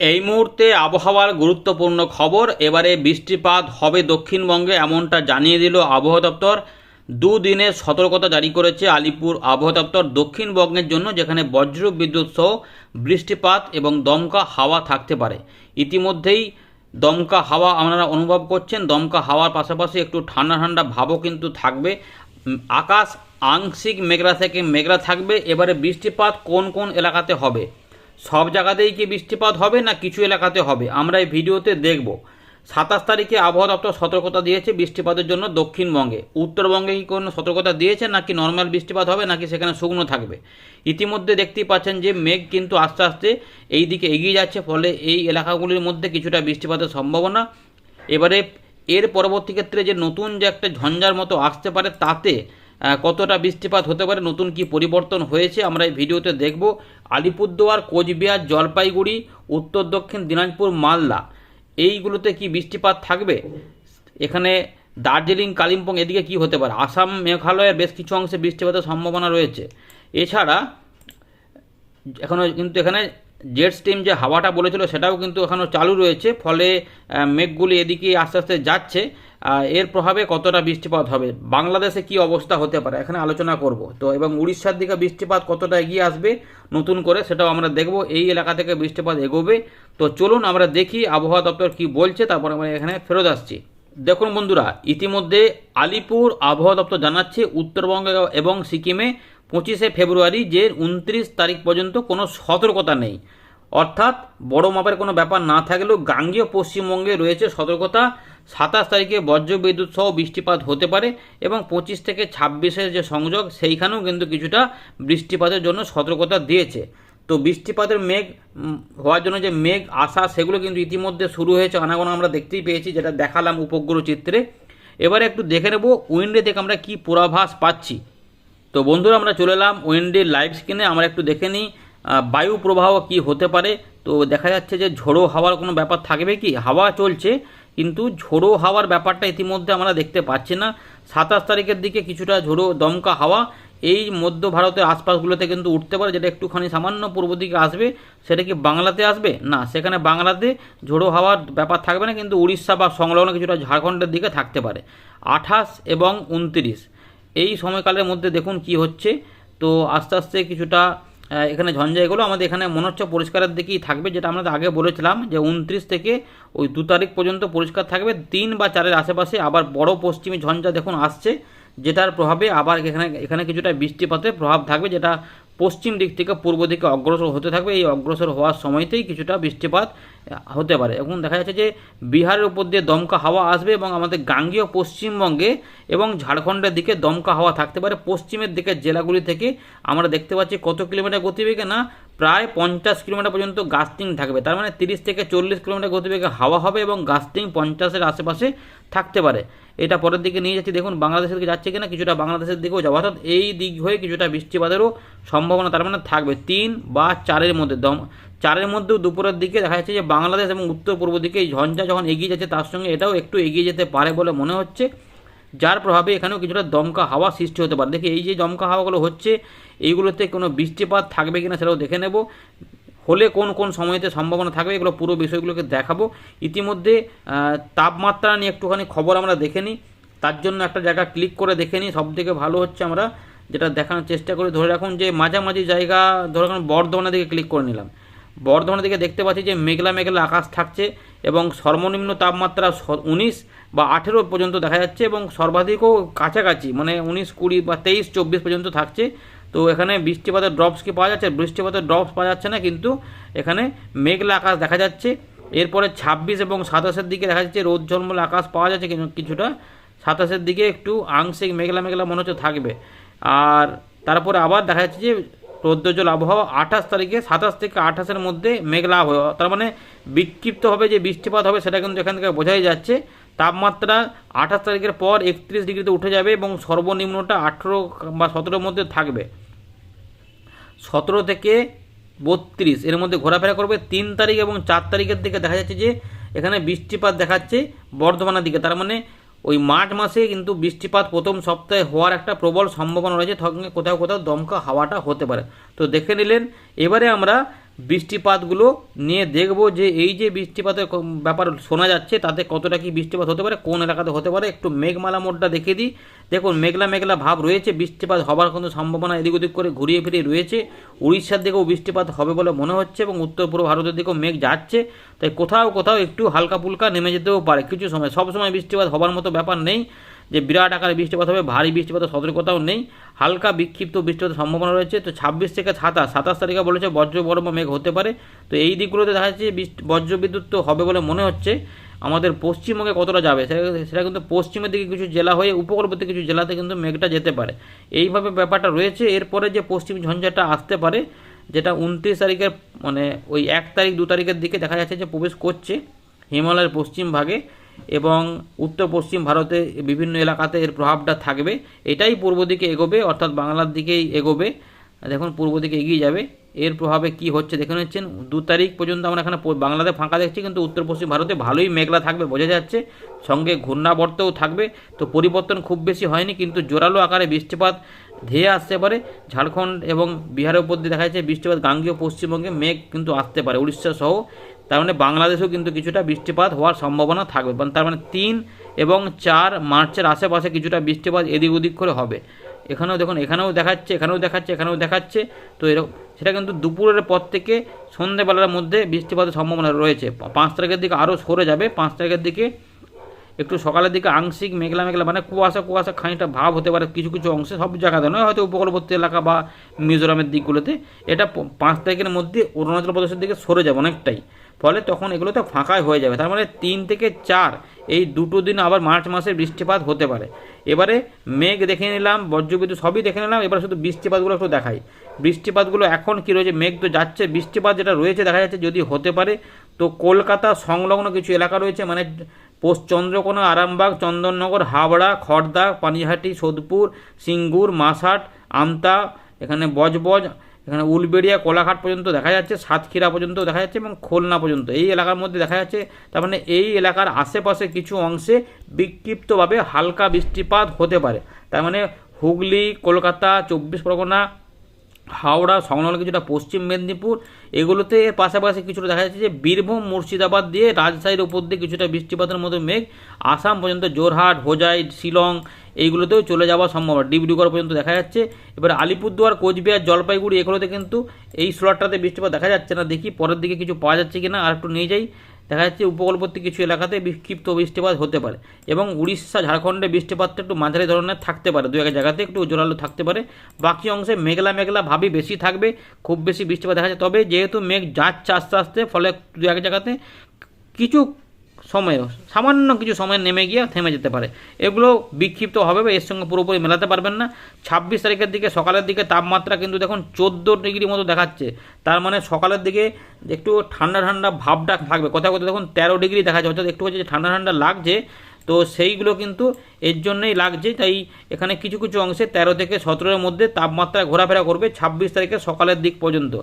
এই মুহূর্তে আবহাওয়ার গুরুত্বপূর্ণ খবর। এবারে বৃষ্টিপাত হবে দক্ষিণবঙ্গে এমনটা জানিয়ে দিল আবহাওয়া দপ্তর। দুদিনের সতর্কতা জারি করেছে আলিপুর আবহাওয়া দপ্তর দক্ষিণবঙ্গের জন্য, যেখানে বজ্র বিদ্যুৎ সহ বৃষ্টিপাত এবং দমকা হাওয়া থাকতে পারে। ইতিমধ্যেই দমকা হাওয়া আপনারা অনুভব করছেন। দমকা হাওয়ার পাশাপাশি একটু ঠান্ডা ঠান্ডা ভাবও কিন্তু থাকবে। আকাশ আংশিক মেঘলা থেকে মেঘলা থাকবে। এবারে বৃষ্টিপাত কোন কোন এলাকাতে হবে? সব জায়গাতেই কি বৃষ্টিপাত হবে না কিছু এলাকাতে হবে? আমরা এই ভিডিওতে দেখব। সাতাশ তারিখে আবহাওয়া দপ্তর সতর্কতা দিয়েছে বৃষ্টিপাতের জন্য দক্ষিণবঙ্গে। উত্তরবঙ্গে কি কোনো সতর্কতা দিয়েছে নাকি নর্মাল বৃষ্টিপাত হবে নাকি সেখানে শুকনো থাকবে? ইতিমধ্যে দেখতেই পাচ্ছেন যে মেঘ কিন্তু আস্তে আস্তে এই দিকে এগিয়ে যাচ্ছে, ফলে এই এলাকাগুলির মধ্যে কিছুটা বৃষ্টিপাতের সম্ভাবনা। এবারে এর পরবর্তী ক্ষেত্রে যে নতুন যে একটা ঝঞ্ঝার মতো আসতে পারে তাতে কতটা বৃষ্টিপাত হতে পারে, নতুন কি পরিবর্তন হয়েছে, আমরা এই ভিডিওতে দেখব। আলিপুরদুয়ার, কোচবিহার, জলপাইগুড়ি, উত্তর দক্ষিণ, দিনাজপুর, মালদা, এইগুলোতে কি বৃষ্টিপাত থাকবে? এখানে দার্জিলিং, কালিম্পং, এদিকে কি হতে পারে? আসাম, মেঘালয়ের বেশ কিছু অংশে বৃষ্টিপাতের সম্ভাবনা রয়েছে। এছাড়া এখনও কিন্তু এখানে জেট স্টিম যে হাওয়াটা বলেছিল সেটাও কিন্তু এখনও চালু রয়েছে, ফলে মেঘগুলি এদিকে আস্তে আস্তে যাচ্ছে এর প্রভাবে কতটা বৃষ্টিপাত হবে, বাংলাদেশে কি অবস্থা হতে পারে, এখানে আলোচনা করব। তো এবং উড়িষ্যার দিকে বৃষ্টিপাত কতটা এগিয়ে আসবে, নতুন করে সেটাও আমরা দেখব, এই এলাকা থেকে বৃষ্টিপাত এগোবে। তো চলুন আমরা দেখি আবহাওয়া দপ্তর কি বলছে, তারপর আমরা এখানে ফেরত আসছি। দেখুন বন্ধুরা, ইতিমধ্যে আলিপুর আবহাওয়া দপ্তর জানাচ্ছে, উত্তরবঙ্গ এবং সিকিমে পঁচিশে ফেব্রুয়ারি যে উনত্রিশ তারিখ পর্যন্ত কোনো সতর্কতা নেই। অর্থাৎ বড় মাপের কোনো ব্যাপার না থাকলেও গাঙ্গীয় পশ্চিমবঙ্গে রয়েছে সতর্কতা। সাতাশ তারিখে বজ্রবিদ্যুৎ সহ বৃষ্টিপাত হতে পারে এবং পঁচিশ থেকে ছাব্বিশের যে সংযোগ, সেইখানেও কিন্তু কিছুটা বৃষ্টিপাতের জন্য সতর্কতা দিয়েছে। তো বৃষ্টিপাতের মেঘ হওয়ার জন্য যে মেঘ আসা, সেগুলো কিন্তু ইতিমধ্যে শুরু হয়েছে। আনাগোনা আমরা দেখতেই পেয়েছি, যেটা দেখালাম উপগ্রহ চিত্রে। এবারে একটু দেখে নেব, উইন্ডে থেকে আমরা কি পূর্বাভাস পাচ্ছি। তো বন্ধুরা, আমরা চলে এলাম উইন্ডের লাইভ স্ক্রিনে আমরা একটু দেখে নিই বায়ু প্রবাহ কি হতে পারে। তো দেখা যাচ্ছে যে ঝোড়ো হাওয়ার কোনো ব্যাপার থাকবে কি? হাওয়া চলছে, কিন্তু ঝোড়ো হাওয়ার ব্যাপারটা ইতিমধ্যে আমরা দেখতে পাচ্ছি না। সাতাশ তারিখের দিকে কিছুটা ঝোড়ো দমকা হাওয়া, এই মধ্য ভারতের আশপাশগুলোতে কিন্তু উঠতে পারে, যেটা একটুখানি সামান্য পূর্ব দিকে আসবে। সেটা কি বাংলাতে আসবে? না, সেখানে বাংলাতে ঝোড়ো হাওয়ার ব্যাপার থাকবে না, কিন্তু উড়িষ্যা বা সংলগ্ন কিছুটা ঝাড়খণ্ডের দিকে থাকতে পারে। আঠাশ এবং উনত্রিশ। এই সময়কালের মধ্যে দেখুন কি হচ্ছে। তো আস্তে আস্তে কিছুটা এখানে ঝঞ্ঝা এগুলো আমাদের এখানে মনে হচ্ছে পরিষ্কারের দিকেই থাকবে, যেটা আমরা আগে বলেছিলাম যে উনত্রিশ থেকে ওই দু তারিখ পর্যন্ত পরিষ্কার থাকবে। তিন বা চারের আশেপাশে আবার বড় পশ্চিমী ঝঞ্ঝা দেখুন আসছে, যেটার প্রভাবে আবার এখানে এখানে কিছুটা বৃষ্টিপাতের প্রভাব থাকবে, যেটা পশ্চিম দিক থেকে পূর্ব দিকে অগ্রসর হতে থাকবে। এই অগ্রসর হওয়ার সময়তেই কিছুটা বৃষ্টিপাত হতে পারে। এখন দেখা যাচ্ছে যে বিহারের উপর দিয়ে দমকা হাওয়া আসবে এবং আমাদের গাঙ্গীয় পশ্চিমবঙ্গে এবং ঝাড়খণ্ডের দিকে দমকা হাওয়া থাকতে পারে। পশ্চিমের দিকের জেলাগুলি থেকে আমরা দেখতে পাচ্ছি কত কিলোমিটার গতিবেগে না প্রায় পঞ্চাশ কিলোমিটার পর্যন্ত গাস্টিং থাকবে। তার মানে তিরিশ থেকে চল্লিশ কিলোমিটার গতিবেগে হাওয়া হবে এবং গাস্টিং পঞ্চাশের আশেপাশে থাকতে পারে। এটা পরের দিকে নিয়ে যাচ্ছি। দেখুন, বাংলাদেশের দিকে যাচ্ছে কিনা, কিছুটা বাংলাদেশের দিকেও যাবে। অর্থাৎ এই দিক হয়ে কিছুটা বৃষ্টিপাতেরও সম্ভাবনা তার মানে থাকবে। তিন বা চারের মধ্যে দম চারের মধ্যেও দুপুরের দিকে দেখা যাচ্ছে যে বাংলাদেশ এবং উত্তর পূর্ব দিকে এই ঝঞ্ঝা যখন এগিয়ে যাচ্ছে, তার সঙ্গে এটাও একটু এগিয়ে যেতে পারে বলে মনে হচ্ছে। যার প্রভাবে এখানেও কিছুটা দমকা হাওয়া সৃষ্টি হতে পারে। দেখি, এই যে দমকা হাওয়াগুলো হচ্ছে, এইগুলোতে কোনো বৃষ্টিপাত থাকবে কিনা সেটাও দেখে নেব। হলে কোন কোন সময়তে সম্ভাবনা থাকবে এগুলো পুরো বিষয়গুলোকে দেখাবো। ইতিমধ্যে তাপমাত্রা নিয়ে একটুখানি খবর আমরা দেখে নিই। তার জন্য একটা জায়গা ক্লিক করে দেখে নিই। সব থেকে ভালো হচ্ছে আমরা যেটা দেখানোর চেষ্টা করি। ধরে রাখুন যে মাঝামাঝি জায়গা, ধরে রাখুন বর্ধমানের দিকে ক্লিক করে নিলাম। বর্ধমানের দিকে দেখতে পাচ্ছি যে মেঘলা মেঘলা আকাশ থাকছে এবং সর্বনিম্ন তাপমাত্রা উনিশ বা আঠেরো পর্যন্ত দেখা যাচ্ছে এবং সর্বাধিকও কাছাকাছি মানে উনিশ, কুড়ি বা তেইশ, চব্বিশ পর্যন্ত থাকছে। তো এখানে বৃষ্টিপাতের ড্রপস কি পাওয়া যাচ্ছে? বৃষ্টিপাতের ড্রপস পাওয়া যাচ্ছে না, কিন্তু এখানে মেঘলা আকাশ দেখা যাচ্ছে। এরপরে ছাব্বিশ এবং সাতাশের দিকে দেখা যাচ্ছে রোদ ঝলমল আকাশ পাওয়া যাচ্ছে কিছুটা সাতাশের দিকে একটু আংশিক মেঘলা মেঘলা মনে হচ্ছে থাকবে। আর তারপরে আবার দেখা যাচ্ছে যে রৌদ্রজল আবহাওয়া আঠাশ তারিখে, সাতাশ থেকে আঠাশের মধ্যে মেঘলা আবহাওয়া। তার মানে বিক্ষিপ্তভাবে যে বৃষ্টিপাত হবে সেটা কিন্তু এখান থেকে বোঝাই যাচ্ছে। তাপমাত্রা আঠাশ তারিখের পর একত্রিশ ডিগ্রিতে উঠে যাবে এবং সর্বনিম্নটা আঠেরো বা সতেরোর মধ্যে থাকবে। সতেরো থেকে বত্রিশ। এর মধ্যে ঘোরাফেরা করবে তিন তারিখ এবং চার তারিখের দিকে দেখা যাচ্ছে যে এখানে বৃষ্টিপাত দেখাচ্ছে বর্ধমানের দিকে। তার মানে ওই মার্চ মাসে কিন্তু বৃষ্টিপাত প্রথম সপ্তাহে হওয়ার একটা প্রবল সম্ভাবনা রয়েছে। কোথাও কোথাও দমকা হাওয়াটা হতে পারে। তো দেখে নিলেন, এবারে আমরা বৃষ্টিপাতগুলো নিয়ে দেখব যে এই যে বৃষ্টিপাতের ব্যাপার শোনা যাচ্ছে, তাতে কতটা কি বৃষ্টিপাত হতে পারে, কোন এলাকাতে হতে পারে, একটু মেঘমালা মোডটা দেখে দিই। দেখুন, মেঘলা মেঘলা ভাব রয়েছে, বৃষ্টিপাত হবার কোনো সম্ভাবনা এদিক ওদিক করে ঘুরিয়ে ফিরিয়ে রয়েছে। উড়িষ্যার দিকেও বৃষ্টিপাত হবে বলে মনে হচ্ছে এবং উত্তর পূর্ব ভারতের দিকেও মেঘ যাচ্ছে। তাই কোথাও কোথাও একটু হালকা ফুলকা নেমে যেতেও পারে, কিছু সময়। সব সময় বৃষ্টিপাত হবার মতো ব্যাপার নেই। যে বিরাট আকারে বৃষ্টিপাত হবে, ভারী বৃষ্টিপাতের সতর্কতাও নেই। হালকা বিক্ষিপ্ত বৃষ্টিপাতের সম্ভাবনা রয়েছে। তো ছাব্বিশ থেকে সাতাশ সাতাশ তারিখে বলেছে বজ্র বড় মেঘ হতে পারে। তো এই দিকগুলোতে দেখা যাচ্ছে বজ্রবিদ্যুৎ তো হবে বলে মনে হচ্ছে। আমাদের পশ্চিমবঙ্গে কতটা যাবে সেটা কিন্তু পশ্চিমের দিকে কিছু জেলা হয়ে, উপকূলবর্তী কিছু জেলাতে কিন্তু মেঘটা যেতে পারে। এইভাবে ব্যাপারটা রয়েছে। এরপরে যে পশ্চিম ঝঞ্ঝাটা আসতে পারে, যেটা উনত্রিশ তারিখের মানে ওই এক তারিখ, দু তারিখের দিকে দেখা যাচ্ছে যে প্রবেশ করছে হিমালয়ের পশ্চিম ভাগে। এবং উত্তর পশ্চিম ভারতে বিভিন্ন এলাকাতে এর প্রভাবটা থাকবে। এটাই পূর্ব দিকে এগোবে, অর্থাৎ বাংলার দিকেই এগোবে। দেখুন, পূর্ব দিকে এগিয়ে যাবে। এর প্রভাবে কি হচ্ছে দেখে নিচ্ছেন। দু তারিখ পর্যন্ত আমরা এখানে বাংলাতে ফাঁকা দেখছি, কিন্তু উত্তর পশ্চিম ভারতে ভালোই মেঘলা থাকবে, বোঝা যাচ্ছে। সঙ্গে ঘূর্ণাবর্তও থাকবে। তো পরিবর্তন খুব বেশি হয়নি, কিন্তু জোরালো আকারে বৃষ্টিপাত ধেয়ে আসতে পারে। ঝাড়খণ্ড এবং বিহারের উপর দিয়ে দেখা যাচ্ছে বৃষ্টিপাত। গাঙ্গীয় পশ্চিমবঙ্গে মেঘ কিন্তু আসতে পারে। উড়িষ্যা সহ তার মানে বাংলাদেশেও কিন্তু কিছুটা বৃষ্টিপাত হওয়ার সম্ভাবনা থাকবে। মানে তার মানে তিন এবং চার মার্চের আশেপাশে কিছুটা বৃষ্টিপাত এদিক ওদিক করে হবে। এখানেও দেখুন, এখানেও দেখাচ্ছে এখানেও দেখাচ্ছে এখানেও দেখাচ্ছে। তো এরকম সেটা কিন্তু দুপুরের পর থেকে সন্ধেবেলার মধ্যে বৃষ্টিপাতের সম্ভাবনা রয়েছে। পাঁচ তারিখের দিকে আরও সরে যাবে। পাঁচ তারিখের দিকে একটু সকালের দিকে আংশিক মেঘলা মেঘলা মানে কুয়াশা কুয়াশা খানিকটা ভাব হতে পারে কিছু কিছু অংশে। সব জায়গাতে নয়, হয়তো উপকূলবর্তী এলাকা বা মিজোরামের দিকগুলোতে। এটা পাঁচ তারিখের মধ্যে অরুণাচল প্রদেশের দিকে সরে যাবে অনেকটাই। ফলে তখন এগুলো তো ফাঁকাই হয়ে যাবে। তার মানে তিন থেকে চার, এই দুটো দিন আবার মার্চ মাসে বৃষ্টিপাত হতে পারে। এবারে মেঘ দেখে নিলাম, বজ্রবিদ্যুৎ সবই দেখে নিলাম, এবার শুধু বৃষ্টিপাতগুলো একটু দেখাই। বৃষ্টিপাতগুলো এখন কী রয়েছে? মেঘ তো যাচ্ছে, বৃষ্টিপাত যেটা রয়েছে দেখা যাচ্ছে যদি হতে পারে, তো কলকাতা সংলগ্ন কিছু এলাকা রয়েছে মানে পোস্ট চন্দ্রকোনা, আরামবাগ, চন্দননগর, হাওড়া খড়দা পানিহাটি, সোদপুর, সিঙ্গুর, মাসাট, আমতা, এখানে বজবজ এখানে উলবেড়িয়া, কোলাঘাট পর্যন্ত দেখা যাচ্ছে, সাতক্ষীরা পর্যন্ত দেখা যাচ্ছে এবং খুলনা পর্যন্ত। এই এলাকার মধ্যে দেখা যাচ্ছে, তার মানে এই এলাকার আশেপাশে কিছু অংশে বিক্ষিপ্তভাবে হালকা বৃষ্টিপাত হতে পারে। তার মানে হুগলি, কলকাতা, চব্বিশ পরগনা হাওড়া, সংলগ্ন কিছুটা পশ্চিম মেদিনীপুর, এগুলোতে এর পাশাপাশি কিছুটা দেখা যাচ্ছে যে বীরভূম, মুর্শিদাবাদ দিয়ে রাজশাহীর উপর দিয়ে কিছুটা বৃষ্টিপাতের মতো মেঘ আসাম পর্যন্ত জোরহাট, হোজাই, শিলং এইগুলোতেও চলে যাওয়া সম্ভব। ডিব্রুগড় পর্যন্ত দেখা যাচ্ছে। এবার আলিপুরদুয়ার, কোচবিহার, জলপাইগুড়ি এগুলোতে কিন্তু এই স্লটটাতে বৃষ্টিপাত দেখা যাচ্ছে না। দেখি পরের দিকে কিছু পাওয়া যাচ্ছে কিনা আর একটু নিয়ে যাই। দেখা যাচ্ছে উপকূলবর্তী কিছু এলাকাতে বিক্ষিপ্ত বৃষ্টিপাত হতে পারে এবং উড়িষ্যা, ঝাড়খণ্ডে বৃষ্টিপাতটা একটু মাঝারি ধরনের থাকতে পারে। দু এক জায়গাতে একটু জোরালো থাকতে পারে। বাকি অংশে মেঘলা মেঘলা ভাবি বেশি থাকবে, খুব বেশি বৃষ্টিপাত দেখা যাচ্ছে। তবে যেহেতু মেঘ যাচ্ছে আস্তে আস্তে, ফলে দু এক জায়গাতে কিছু সময়, সামান্য কিছু সময় নেমে গিয়ে থেমে যেতে পারে। এগুলো বিক্ষিপ্ত হবে বা এর সঙ্গে পুরোপুরি মেলাতে পারবেন না। ছাব্বিশ তারিখের দিকে সকালের দিকে তাপমাত্রা কিন্তু দেখুন চোদ্দ ডিগ্রি মতো দেখাচ্ছে। তার মানে সকালের দিকে একটু ঠান্ডা ঠান্ডা ভাবটা থাকবে। কোথাও কোথাও দেখুন তেরো ডিগ্রি দেখা যাচ্ছে অর্থাৎ একটু হচ্ছে ঠান্ডা ঠান্ডা লাগছে। তো সেইগুলো কিন্তু এর জন্যই লাগছে। তাই এখানে কিছু কিছু অংশে তেরো থেকে সতেরোর মধ্যে তাপমাত্রা ঘোরাফেরা করবে ছাব্বিশ তারিখে সকালের দিক পর্যন্ত।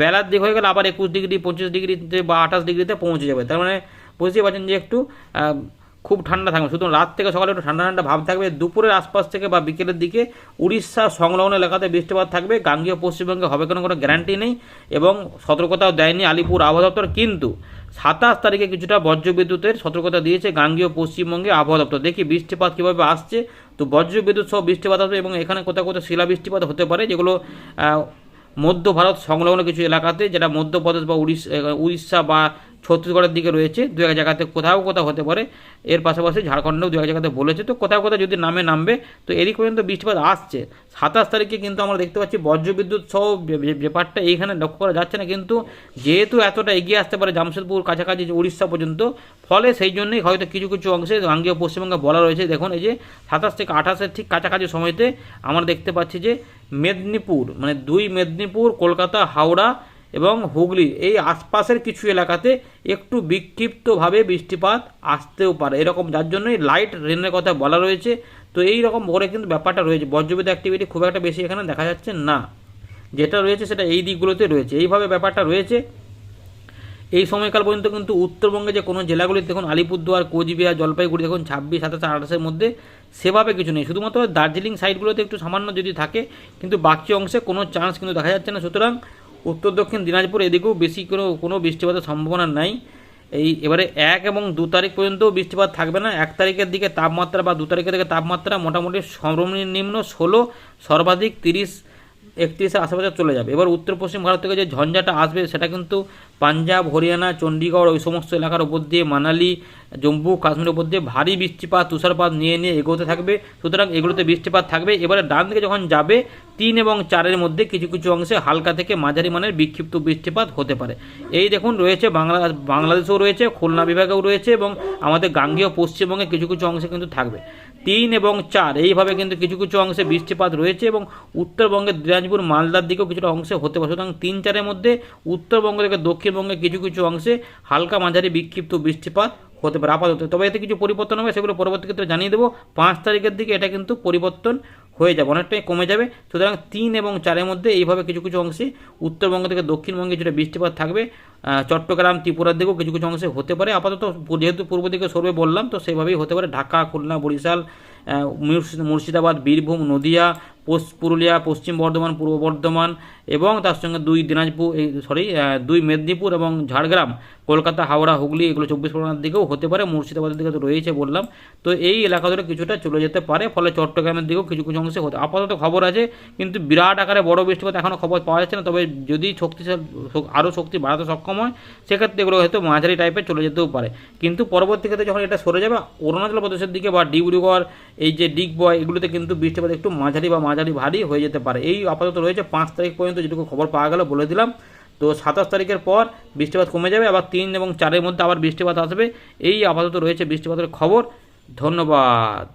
বেলার দিক হয়ে গেলে আবার একুশ ডিগ্রি, পঁচিশ ডিগ্রিতে বা আঠাশ ডিগ্রিতে পৌঁছে যাবে। তার মানে বুঝতেই পারছেন যে একটু খুব ঠান্ডা থাকবে। শুধু রাত থেকে সকালে একটু ঠান্ডা ঠান্ডা ভাব থাকবে। দুপুরের আশপাশ থেকে বা বিকেলের দিকে উড়িষ্যা সংলগ্ন এলাকাতে বৃষ্টিপাত থাকবে। গাঙ্গীয় পশ্চিমবঙ্গে হবে কোনো কোনো গ্যারান্টি নেই এবং সতর্কতাও দেয়নি আলিপুর আবহাওয়া দপ্তর। কিন্তু সাতাশ তারিখে কিছুটা বজ্রবিদ্যুতের সতর্কতা দিয়েছে গাঙ্গীয় পশ্চিমবঙ্গে আবহাওয়া দপ্তর। দেখি বৃষ্টিপাত কীভাবে আসছে। তো বজ্রবিদ্যুৎ সহ বৃষ্টিপাত আসবে এবং এখানে কোথাও কোথাও শিলা বৃষ্টিপাত হতে পারে, যেগুলো মধ্য ভারত সংলগ্ন কিছু এলাকাতে, যেটা মধ্যপ্রদেশ বা উড়িষ্যা উড়িষ্যা বা ছত্তিশগড়ের দিকে রয়েছে, দু এক জায়গাতে কোথাও কোথাও হতে পারে। এর পাশাপাশি ঝাড়খণ্ডেও দু এক জায়গাতে বলেছে। তো কোথাও কোথাও যদি নামে নামবে, তো এদিক পর্যন্ত বৃষ্টিপাত আসছে। সাতাশ তারিখে কিন্তু আমরা দেখতে পাচ্ছি বজ্রবিদ্যুৎ সহ ব্যাপারটা এইখানে লক্ষ্য করা যাচ্ছে না। কিন্তু যেহেতু এতটা এগিয়ে আসতে পারে জামশেদপুর কাছাকাছি উড়িষ্যা পর্যন্ত, ফলে সেই জন্যই হয়তো কিছু কিছু অংশে গাঙ্গীয় পশ্চিমবঙ্গে বলা রয়েছে। দেখুন, এই যে সাতাশ থেকে আঠাশের ঠিক কাছাকাছি সময়তে আমরা দেখতে পাচ্ছি যে মেদিনীপুর মানে দুই মেদিনীপুর, কলকাতা, হাওড়া এবং হুগলি, এই আশপাশের কিছু এলাকাতে একটু বিক্ষিপ্তভাবে বৃষ্টিপাত আসতেও পারে। এরকম যার জন্যই লাইট রেনের কথা বলা রয়েছে। তো এই রকম করে কিন্তু ব্যাপারটা রয়েছে। বজ্রবিদ্যুৎ অ্যাক্টিভিটি খুব একটা বেশি এখানে দেখা যাচ্ছে না। যেটা রয়েছে সেটা এই দিকগুলোতে রয়েছে। এইভাবে ব্যাপারটা রয়েছে। এই সময়কাল পর্যন্ত কিন্তু উত্তরবঙ্গে যে কোনো জেলাগুলিতে দেখুন আলিপুরদুয়ার, কোচবিহার, জলপাইগুড়ি, দেখুন ছাব্বিশ, সাতাশ, আঠাশের মধ্যে সেভাবে কিছু নেই। শুধুমাত্র দার্জিলিং সাইডগুলোতে একটু সামান্য যদি থাকে, কিন্তু বাকি অংশে কোনো চান্স কিন্তু দেখা যাচ্ছে না। সুতরাং উত্তর দক্ষিণ দিনাজপুর এদিকেও বেশি কোনো কোনো বৃষ্টিপাতের সম্ভাবনা নাই। এই এবারে এক এবং দু তারিখ পর্যন্ত বৃষ্টিপাত থাকবে না। এক তারিখের দিকে তাপমাত্রা বা দু তারিখের দিকে তাপমাত্রা মোটামুটি সর্বনিম্ন ষোলো, সর্বাধিক তিরিশ, একত্রিশের আশেপাশে চলে যাবে। এবার উত্তর পশ্চিম ভারত থেকে যে ঝঞ্ঝাটা আসবে, সেটা কিন্তু পাঞ্জাব, হরিয়ানা, চণ্ডীগড়, ওই সমস্ত এলাকার উপর দিয়ে, মানালি, জম্মু, কাশ্মীরের উপর দিয়ে ভারী বৃষ্টিপাত, তুষারপাত নিয়ে নিয়ে এগোতে থাকবে। সুতরাং এগুলোতে বৃষ্টিপাত থাকবে। এবারে ডান দিকে যখন যাবে তিন এবং চারের মধ্যে কিছু কিছু অংশে হালকা থেকে মাঝারি মানের বিক্ষিপ্ত বৃষ্টিপাত হতে পারে। এই দেখুন, রয়েছে বাংলা, বাংলাদেশেও রয়েছে, খুলনা বিভাগেও রয়েছে এবং আমাদের গাঙ্গেয় পশ্চিমবঙ্গে কিছু কিছু অংশে কিন্তু থাকবে। তিন এবং চার, এইভাবে কিন্তু কিছু কিছু অংশে বৃষ্টিপাত রয়েছে এবং উত্তরবঙ্গের দিনাজপুর, মালদার দিকেও কিছুটা অংশে হতে পারে। সুতরাং তিন চারের মধ্যে উত্তরবঙ্গ থেকে দক্ষিণবঙ্গে কিছু কিছু অংশে হালকা মাঝারি বিক্ষিপ্ত বৃষ্টিপাত হতে পারে। আপাতত, তবে এতে কিছু পরিবর্তন হবে, সেগুলো পরবর্তী ক্ষেত্রে জানিয়ে দেবো। পাঁচ তারিখের দিকে এটা কিন্তু পরিবর্তন হয়ে যাবে, অনেকটাই কমে যাবে। সুতরাং তিন এবং চারের মধ্যে এইভাবে কিছু কিছু অংশে উত্তরবঙ্গ থেকে দক্ষিণবঙ্গে যেটা বৃষ্টিপাত থাকবে চট্টগ্রাম ত্রিপুরার দিকেও কিছু কিছু অংশে হতে পারে। আপাতত যেহেতু পূর্ব দিকে সরবে বললাম, তো সেভাবেই হতে পারে। ঢাকা, খুলনা, বরিশাল মুর্শিদাবাদ, বীরভূম, নদিয়া পুরুলিয়া, পশ্চিম বর্ধমান, পূর্ব বর্ধমান এবং তার সঙ্গে দুই দিনাজপুর, এই সরি দুই মেদিনীপুর এবং ঝাড়গ্রাম, কলকাতা, হাওড়া, হুগলি এগুলো চব্বিশ পরগনার দিকেও হতে পারে, মুর্শিদাবাদের দিকে তো রয়েছে বললাম। তো এই এলাকা ধরে কিছুটা চলে যেতে পারে, ফলে চট্টগ্রামের দিকেও কিছু কিছু অংশে হতে, আপাতত খবর আছে, কিন্তু বিরাট আকারে বড় বৃষ্টিপাত এখনও খবর পাওয়া যাচ্ছে না, তবে যদি শক্তিশালী আরও শক্তি বাড়াতে সক্ষম হয়, সেক্ষেত্রে এগুলো হয়তো মাঝারি টাইপের চলে যেতেও পারে। কিন্তু পরবর্তী ক্ষেত্রে যখন এটা সরে যাবে, অরুণাচল প্রদেশের দিকে বা ডিব্রুগড় এই যে ডিগবয়, এগুলোতে কিন্তু বৃষ্টিপাত একটু মাঝারি বা মাঝারি ভারী হয়ে যেতে পারে। এই আপাতত রয়েছে পাঁচ তারিখ পর্যন্ত যেটুকু খবর পাওয়া গেল বলে দিলাম। তো সাতাশ তারিখের পর বৃষ্টিপাত কমে যাবে, আবার তিন এবং চারের মধ্যে আবার বৃষ্টিপাত আসবে। এই আপাতত রয়েছে বৃষ্টিপাতের খবর। ধন্যবাদ।